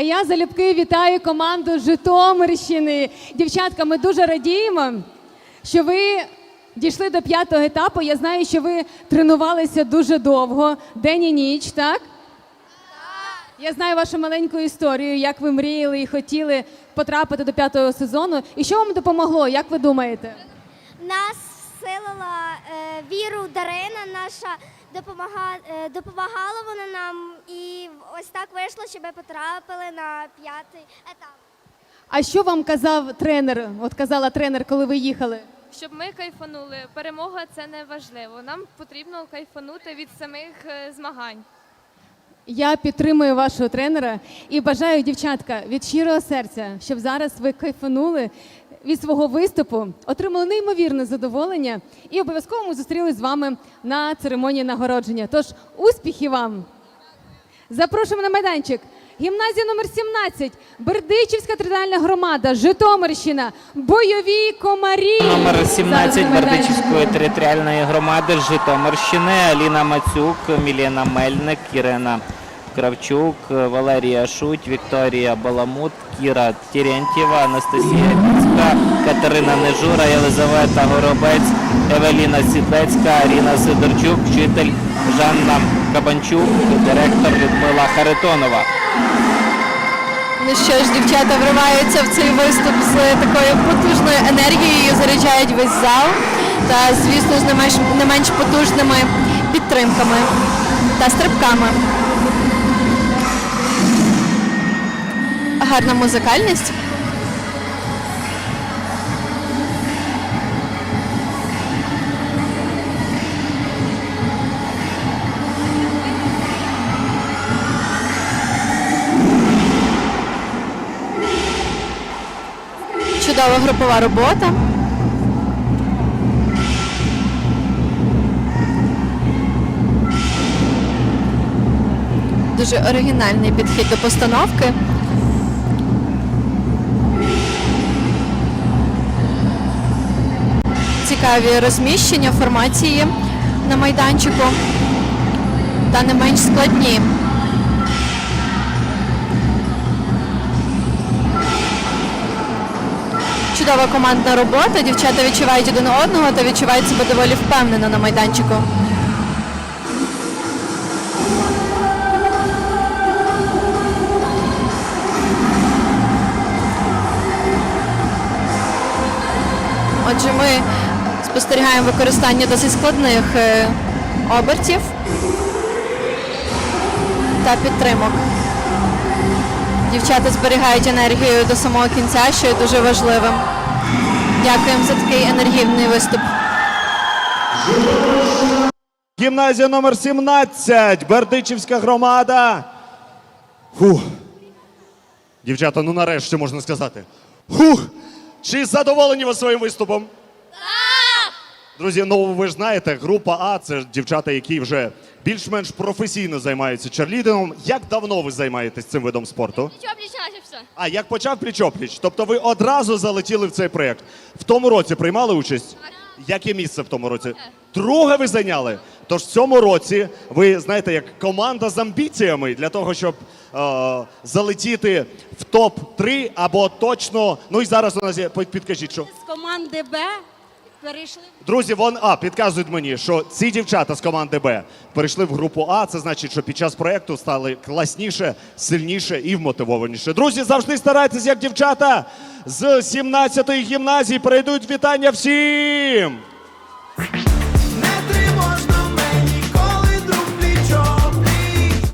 А я залюбки вітаю команду Житомирщини. Дівчатка, ми дуже радіємо, що ви дійшли до п'ятого етапу. Я знаю, що ви тренувалися дуже довго, день і ніч, так? Я знаю вашу маленьку історію, як ви мріяли і хотіли потрапити до п'ятого сезону. І що вам допомогло? Як ви думаєте? Нас вселила е, віру Дарина, наша допомага, е, допомагала вона нам, і ось так вийшло, щоб ми потрапили на п'ятий етап. А що вам казав тренер? От казала тренер, коли ви їхали? Щоб ми кайфанули. Перемога це не важливо. Нам потрібно кайфанути від самих е, змагань. Я підтримую вашого тренера і бажаю, дівчатка, від щирого серця, щоб зараз ви кайфанули від свого виступу, отримали неймовірне задоволення і обов'язково ми зустрілись з вами на церемонії нагородження. Тож успіхів вам! Запрошуємо на майданчик. Гімназія номер 17, Бердичівська територіальна громада, Житомирщина, бойові комарі. Номер Зараз 17. Бердичівської територіальної громади Житомирщини Аліна Мацюк, Мілена Мельник, Ірина Кравчук, Валерія Шуть, Вікторія Баламут, Кіра Терентьєва, Анастасія Кіцька, Катерина Нежура, Єлизавета Горобець, Евеліна Сідецька, Аріна Сидорчук, вчитель Жанна Кабанчук, директор Людмила Харитонова. Ну що ж, дівчата вриваються в цей виступ з такою потужною енергією, заряджають весь зал та, звісно ж, не менш, не менш потужними підтримками та стрибками. Гарна музикальність. Чудова групова робота. Дуже оригінальний підхід до постановки. Цікаві розміщення, формації на майданчику та не менш складні. Чудова командна робота. Дівчата відчувають один одного та відчувають себе доволі впевнено на майданчику. Отже, ми спостерігаємо використання досить складних е, обертів та підтримок. Дівчата зберігають енергію до самого кінця, що є дуже важливим. Дякуємо за такий енергійний виступ. Гімназія номер 17, Бердичівська громада. Фух. Дівчата, ну нарешті можна сказати. Фух. Чи задоволені ви своїм виступом? Так! Друзі, ну ви ж знаєте, група А це дівчата, які вже більш-менш професійно займаються черлідингом. Як давно ви займаєтесь цим видом спорту? Що облічалося все? А як почав пліч-опліч? Тобто ви одразу залетіли в цей проєкт. В тому році приймали участь? Яке місце в тому році? Друге ви зайняли. Тож в цьому році ви знаєте, як команда з амбіціями для того, щоб е, залетіти в топ-3 або точно. Ну і зараз у нас є. Підкажіть, що з команди Б перейшли друзі, вон а підказують мені, що ці дівчата з команди Б перейшли в групу А. Це значить, що під час проекту стали класніше, сильніше і вмотивованіше. Друзі, завжди старайтесь, як дівчата з 17-ї гімназії. Перейдуть вітання всім.